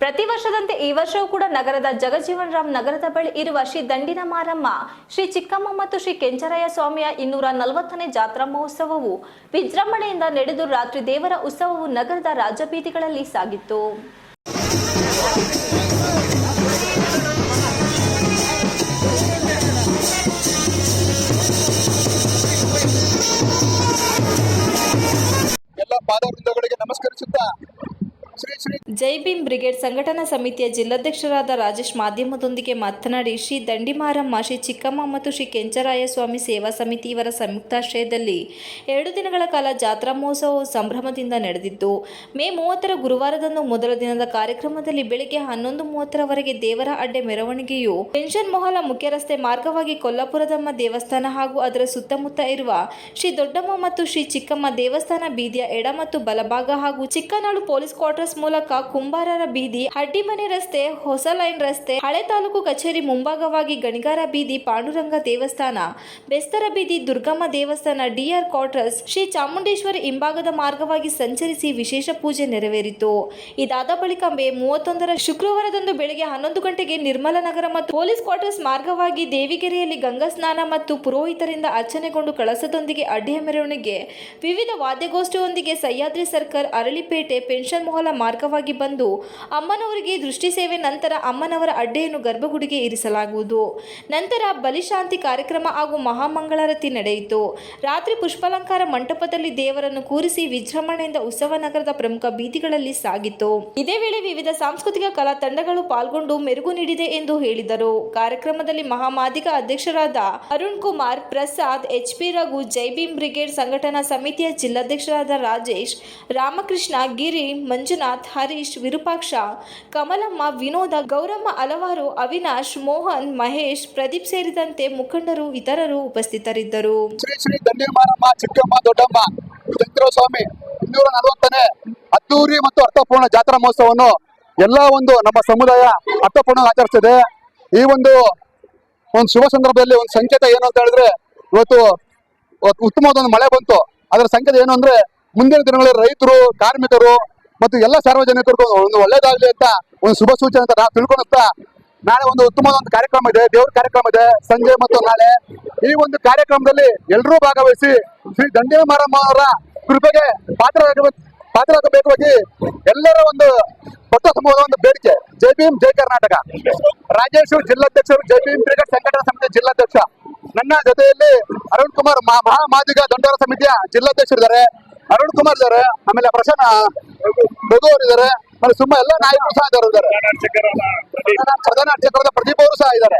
ಪ್ರತಿ ವರ್ಷದಂತೆ ಈ ವರ್ಷವೂ ಕೂಡ ನಗರದ ಜಗಜೀವನ್ ರಾಮ್ ನಗರದ ಬಳಿ ಇರುವ ಶ್ರೀ ದಂಡಿನ ಮಾರಮ್ಮ ಶ್ರೀ ಚಿಕ್ಕಮ್ಮ ಮತ್ತು ಶ್ರೀ ಕೆಂಚರಾಯ ಸ್ವಾಮಿಯ ಇನ್ನೂರ ನಲವತ್ತನೇ ಜಾತ್ರಾ ಮಹೋತ್ಸವವು ವಿಜೃಂಭಣೆಯಿಂದ ನಡೆದು ರಾತ್ರಿ ದೇವರ ಉತ್ಸವವು ನಗರದ ರಾಜಬೀದಿಗಳಲ್ಲಿ ಸಾಗಿತ್ತು. ಎಲ್ಲ ಪಾದವೃಂದಗಳಿಗೆ ನಮಸ್ಕರಿಸುತ್ತಾ ಜೈ ಭೀಮ್ ಬ್ರಿಗೇಡ್ ಸಂಘಟನಾ ಸಮಿತಿಯ ಜಿಲ್ಲಾಧ್ಯಕ್ಷರಾದ ರಾಜೇಶ್ ಮಾಧ್ಯಮದೊಂದಿಗೆ ಮಾತನಾಡಿ, ಶ್ರೀ ದಂಡಿಮಾರಮ್ಮ, ಶ್ರೀ ಚಿಕ್ಕಮ್ಮ ಮತ್ತು ಶ್ರೀ ಕೆಂಚರಾಯ ಸ್ವಾಮಿ ಸೇವಾ ಸಮಿತಿ ಇವರ ಸಂಯುಕ್ತಾಶ್ರಯದಲ್ಲಿ ಎರಡು ದಿನಗಳ ಕಾಲ ಜಾತ್ರಾ ಮಹೋತ್ಸವ ಸಂಭ್ರಮದಿಂದ ನಡೆದಿತ್ತು ಮೇ ಮೂವತ್ತರ ಗುರುವಾರದಂದು ಮೊದಲ ದಿನದ ಕಾರ್ಯಕ್ರಮದಲ್ಲಿ ಬೆಳಿಗ್ಗೆ ಹನ್ನೊಂದು ಮೂವತ್ತರವರೆಗೆ ದೇವರ ಅಡ್ಡೆ ಮೆರವಣಿಗೆಯು ಪೆನ್ಷನ್ ಮೊಹಲ ಮುಖ್ಯ ರಸ್ತೆ ಮಾರ್ಗವಾಗಿ ಕೊಲ್ಲಾಪುರದಮ್ಮ ದೇವಸ್ಥಾನ ಹಾಗೂ ಅದರ ಸುತ್ತಮುತ್ತ ಇರುವ ಶ್ರೀ ದೊಡ್ಡಮ್ಮ ಮತ್ತು ಶ್ರೀ ಚಿಕ್ಕಮ್ಮ ದೇವಸ್ಥಾನ ಬೀದಿಯ ಎಡ ಮತ್ತು ಬಲಭಾಗ ಹಾಗೂ ಚಿಕ್ಕನಾಳು ಪೊಲೀಸ್ ಕ್ವಾರ್ಟರ್ಸ್ ಕುಂಬಾರರ ಬೀದಿ, ಹಡ್ಡಿಮನೆ ರಸ್ತೆ, ಹೊಸ ಲೈನ್ ರಸ್ತೆ, ಹಳೆ ತಾಲೂಕು ಕಚೇರಿ ಮುಂಭಾಗವಾಗಿ ಗಣಿಗಾರ ಬೀದಿ, ಪಾಂಡುರಂಗ ದೇವಸ್ಥಾನ, ಬೆಸ್ತರ ಬೀದಿ, ದುರ್ಗಮ್ಮ ದೇವಸ್ಥಾನ, ಡಿಆರ್ ಕ್ವಾರ್ಟರ್ಸ್, ಶ್ರೀ ಚಾಮುಂಡೇಶ್ವರಿ ಹಿಂಭಾಗದ ಮಾರ್ಗವಾಗಿ ಸಂಚರಿಸಿ ವಿಶೇಷ ಪೂಜೆ ನೆರವೇರಿತು. ಇದಾದ ಬಳಿಕ ಮೇ ಮೂವತ್ತೊಂದರ ಶುಕ್ರವಾರದಂದು ಬೆಳಗ್ಗೆ ಹನ್ನೊಂದು ಗಂಟೆಗೆ ನಿರ್ಮಲ ನಗರ ಮತ್ತು ಪೊಲೀಸ್ ಕ್ವಾರ್ಟರ್ಸ್ ಮಾರ್ಗವಾಗಿ ದೇವಿಗೆರೆಯಲ್ಲಿ ಗಂಗಾ ಸ್ನಾನ ಮತ್ತು ಪುರೋಹಿತರಿಂದ ಅರ್ಚನೆಗೊಂಡು ಕಳಸದೊಂದಿಗೆ ಅಡ್ಡಿಯ ಮೆರವಣಿಗೆ, ವಿವಿಧ ವಾದ್ಯಗೋಷ್ಠಿಯೊಂದಿಗೆ ಸಹ್ಯಾದ್ರಿ ಸರ್ಕಲ್, ಅರಳಿಪೇಟೆ, ಪೆನ್ಷನ್ ಮೊಹಲ ಮಾರ್ಗವಾಗಿ ಬಂದು ಅಮ್ಮನವರಿಗೆ ದೃಷ್ಟಿ ಸೇವೆ, ನಂತರ ಅಮ್ಮನವರ ಅಡ್ಡೆಯನ್ನು ಗರ್ಭಗುಡಿಗೆ ಇರಿಸಲಾಗುವುದು. ನಂತರ ಬಲಿಶಾಂತಿ ಕಾರ್ಯಕ್ರಮ ಹಾಗೂ ಮಹಾಮಂಗಳಾರತಿ ನಡೆಯಿತು. ರಾತ್ರಿ ಪುಷ್ಪಾಲಂಕಾರ ಮಂಟಪದಲ್ಲಿ ದೇವರನ್ನು ಕೂರಿಸಿ ವಿಜೃಂಭಣೆಯಿಂದ ಉತ್ಸವ ನಗರದ ಪ್ರಮುಖ ಬೀದಿಗಳಲ್ಲಿ ಸಾಗಿತು. ಇದೇ ವೇಳೆ ವಿವಿಧ ಸಾಂಸ್ಕೃತಿಕ ಕಲಾ ತಂಡಗಳು ಪಾಲ್ಗೊಂಡು ಮೆರುಗು ನೀಡಿದೆ ಎಂದು ಹೇಳಿದರು. ಕಾರ್ಯಕ್ರಮದಲ್ಲಿ ಮಹಾಮಾದಿಗ ಅಧ್ಯಕ್ಷರಾದ Arun Kumar, Prasad, H P Raghu Jai Bhim brigade ಸಂಘಟನಾ ಸಮಿತಿಯ ಜಿಲ್ಲಾಧ್ಯಕ್ಷರಾದ ರಾಜೇಶ್, ರಾಮಕೃಷ್ಣ, ಗಿರಿ, ಮಂಜುನಾಥ್ ಹರೀಶ್, ವಿರೂಪಾಕ್ಷ, ಕಮಲಮ್ಮ, ವಿನೋದ, ಗೌರಮ್ಮ, ಹಲವಾರು, ಅವಿನಾಶ್, ಮೋಹನ್, ಮಹೇಶ್, ಪ್ರದೀಪ್ ಸೇರಿದಂತೆ ಮುಖಂಡರು, ಇತರರು ಉಪಸ್ಥಿತರಿದ್ದರು. ಶ್ರೀ ಶ್ರೀ ಚಿಕ್ಕಮ್ಮ, ದೊಡ್ಡಮ್ಮ ಚಂದ್ರ ಸ್ವಾಮಿ ಅದ್ದೂರಿ ಮತ್ತು ಅರ್ಥಪೂರ್ಣ ಜಾತ್ರಾ ಮಹೋತ್ಸವವನ್ನು ಎಲ್ಲ ಒಂದು ನಮ್ಮ ಸಮುದಾಯ ಅರ್ಥಪೂರ್ಣ ಆಚರಿಸ್ತಿದೆ ಈ ಒಂದು ಒಂದು ಶುಭ ಸಂದರ್ಭದಲ್ಲಿ ಒಂದು ಸಂಕೇತ ಏನು ಅಂತ ಹೇಳಿದ್ರೆ, ಇವತ್ತು ಉತ್ತಮವಾದ ಒಂದು ಮಳೆ ಬಂತು. ಅದರ ಸಂಕೇತ ಏನು ಅಂದ್ರೆ, ಮುಂದಿನ ದಿನಗಳಲ್ಲಿ ರೈತರು, ಕಾರ್ಮಿಕರು ಮತ್ತು ಎಲ್ಲ ಸಾರ್ವಜನಿಕರಿಗೂ ಒಂದು ಒಳ್ಳೇದಾಗ್ಲಿ ಅಂತ ಒಂದು ಶುಭ ಸೂಚನೆ ಅಂತ ನಾವು ನಾಳೆ ಒಂದು ಉತ್ತಮವಾದ ಒಂದು ಕಾರ್ಯಕ್ರಮ ಇದೆ, ದೇವ್ರ ಕಾರ್ಯಕ್ರಮ ಇದೆ. ಸಂಜೆ ಮತ್ತು ನಾಳೆ ಈ ಒಂದು ಕಾರ್ಯಕ್ರಮದಲ್ಲಿ ಎಲ್ಲರೂ ಭಾಗವಹಿಸಿ ಶ್ರೀ ದಂಡಿನ ಮಾರಮ್ಮ ಅವರ ಕೃಪೆಗೆ ಪಾತ್ರರಾಗ ಪಾತ್ರರಾಗಬೇಕಾಗಿ ಎಲ್ಲರ ಒಂದು ಹೊಸ ಸಮೂಹದ ಒಂದು ಬೇಡಿಕೆ. ಜೈ ಭೀಮ್, ಜೈ ಕರ್ನಾಟಕ. ರಾಜೇಶ್ ಜಿಲ್ಲಾಧ್ಯಕ್ಷರು, ಜೈ ಭೀಮ್ ಕ್ರಿಕೆಟ್ ಸಂಘಟನಾ ಸಮಿತಿ ಜಿಲ್ಲಾಧ್ಯಕ್ಷ. ನನ್ನ ಜೊತೆಯಲ್ಲಿ ಅರುಣ್ ಕುಮಾರ್ ಮಹಾ ದಂಡೋರ ಸಮಿತಿಯ ಜಿಲ್ಲಾಧ್ಯಕ್ಷರಿದ್ದಾರೆ. ಅರುಣ್ ಕುಮಾರ್ ಇದ್ದಾರೆ. ಆಮೇಲೆ ಪ್ರಸನ್ನ. ಅವರು ಇದ್ದಾರೆ ಮತ್ತೆ ಸುಮ್ಮ ಎಲ್ಲ ನಾಯಕರು ಸಹ ಇದ್ದಾರೆ. ಪ್ರಧಾನ ಅರ್ಚಕರಾದ ಪ್ರದೀಪ್. ಅವರು ಸಹ ಇದ್ದಾರೆ.